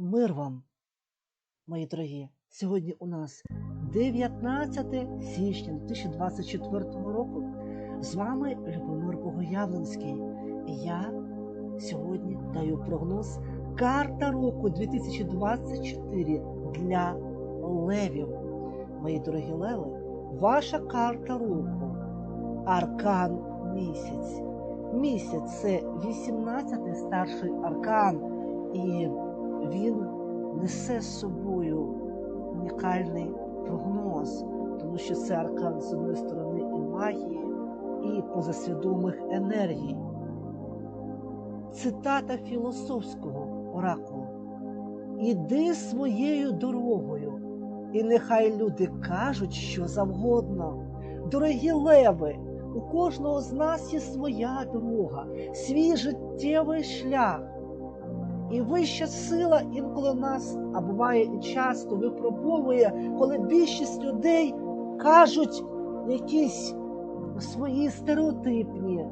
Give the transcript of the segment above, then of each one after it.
Мир вам, мої дорогі. Сьогодні у нас 19 січня 2024 року. З вами Любомир Богоявленський. І я сьогодні даю прогноз карта року 2024 для левів. Мої дорогі леви, ваша карта року аркан місяць. Місяць це 18-й старший аркан, і він несе з собою унікальний прогноз, тому що це аркан з одної сторони і магії, і позасвідомих енергій. Цитата філософського оракулу: Іди своєю дорогою, і нехай люди кажуть, що завгодно. Дорогі леви, у кожного з нас є своя дорога, свій життєвий шлях. І вища сила інколи нас, а буває і часто випробовує, коли більшість людей кажуть якісь свої стереотипні е,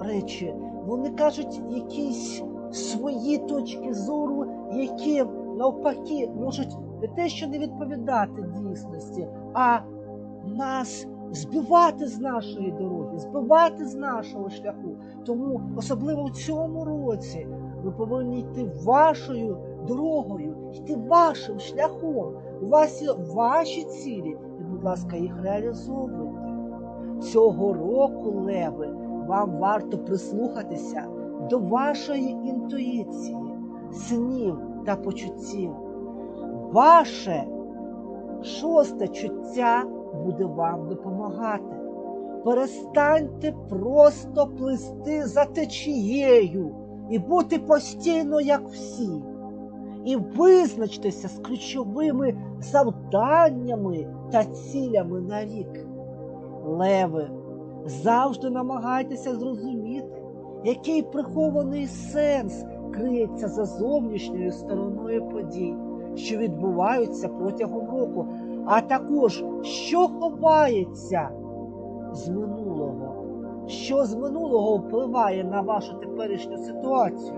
речі. Вони кажуть якісь свої точки зору, які навпаки можуть не те, що не відповідати дійсності, а нас збивати з нашої дороги, збивати з нашого шляху. Тому, особливо в цьому році, ви повинні йти вашою дорогою, йти вашим шляхом. У вас є ваші цілі, і, будь ласка, їх реалізовуйте. Цього року, леви, вам варто прислухатися до вашої інтуїції, снів та почуттів. Ваше шосте чуття буде вам допомагати. Перестаньте просто плисти за течією і бути постійно як всі. І визначтеся з ключовими завданнями та цілями на рік. Леви, завжди намагайтеся зрозуміти, який прихований сенс криється за зовнішньою стороною подій, що відбуваються протягом року, а також що ховається з минулого, що з минулого впливає на вашу теперішню ситуацію.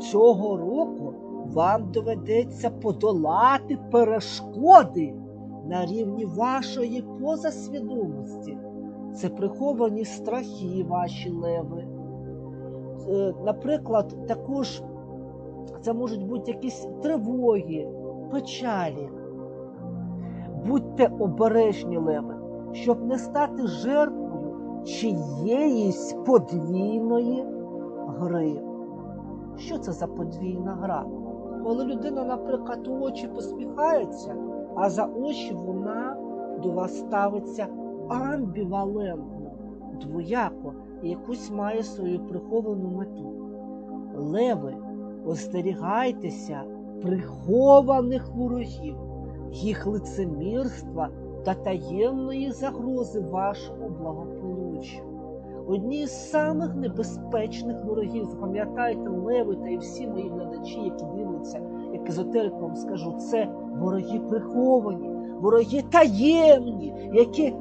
Цього року вам доведеться подолати перешкоди на рівні вашої позасвідомості. Це приховані страхи ваші леви. Е, Наприклад, також це можуть бути якісь тривоги, печалі. Будьте обережні, леви, щоб не стати жертвою чиєїсь подвійної гри. Що це за подвійна гра? Коли людина, наприклад, у очі посміхається, а за очі вона до вас ставиться амбівалентно, двояко і якусь має свою приховану мету. Леви, остерігайтеся прихованих ворогів, їх лицемірства та таємної загрози вашому благополуччю. Одні з самих небезпечних ворогів, запам'ятайте, леви та і всі мої глядачі, які дивляться, як езотерик вам скажу, це вороги приховані, вороги таємні, які е,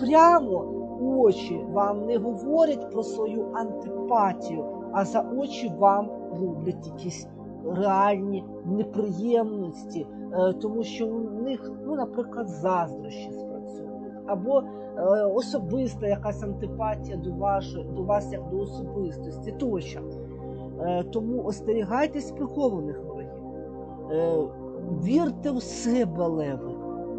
прямо очі вам не говорять про свою антипатію, а за очі вам роблять якісь реальні неприємності, е, тому що у них, ну, наприклад, заздрощі спрацьовують, або е, особиста якась антипатія до, вашої, до вас як до особистості тощо. Е, тому остерігайтесь прихованих ворогів, вірте в себе, леви,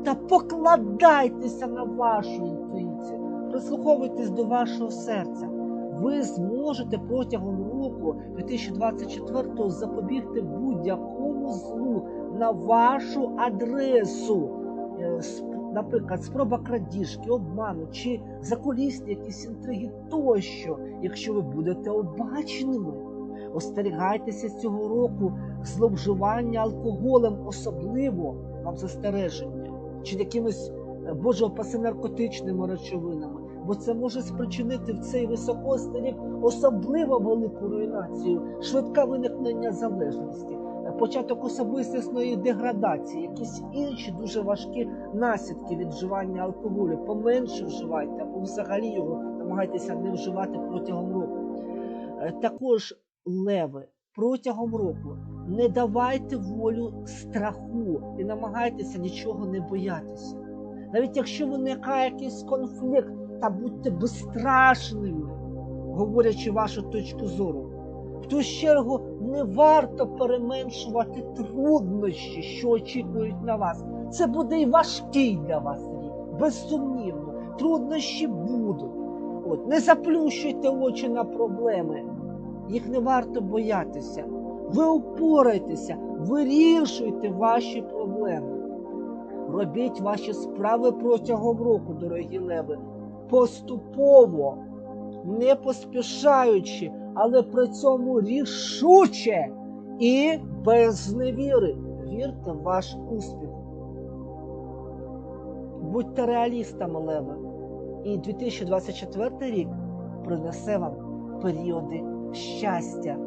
та покладайтеся на вашу інтуїцію, прислуховуйтесь до вашого серця. Ви зможете протягом року 2024 запобігти будь-якому злу на вашу адресу. Е, Наприклад, спроба крадіжки, обману чи закулісні якісь інтриги тощо, якщо ви будете обачними. Остерігайтеся цього року зловживання алкоголем, особливо вам застереження, чи якимись е, боже опаси наркотичними речовинами, бо це може спричинити в цей високосний особливо велику руйнацію, швидке виникнення залежності, е, початок особистісної деградації, якісь інші дуже важкі наслідки від вживання алкоголю. Поменше вживайте або взагалі його намагайтеся не вживати протягом року. Е, Також леви протягом року Не давайте волю страху і намагайтеся нічого не боятися. Навіть якщо виникає якийсь конфлікт, та будьте безстрашними, говорячи вашу точку зору. В ту чергу не варто переменшувати труднощі, що очікують на вас. Це буде і важкий для вас рік, безсумнівно. Труднощі будуть. От, не заплющуйте очі на проблеми. Їх не варто боятися. Ви упорайтеся, вирішуйте ваші проблеми. Робіть ваші справи протягом року, дорогі леви, поступово, не поспішаючи, але при цьому рішуче і без невіри. Вірте в ваш успіх. Будьте реалістами, леви. І 2024 рік принесе вам періоди щастя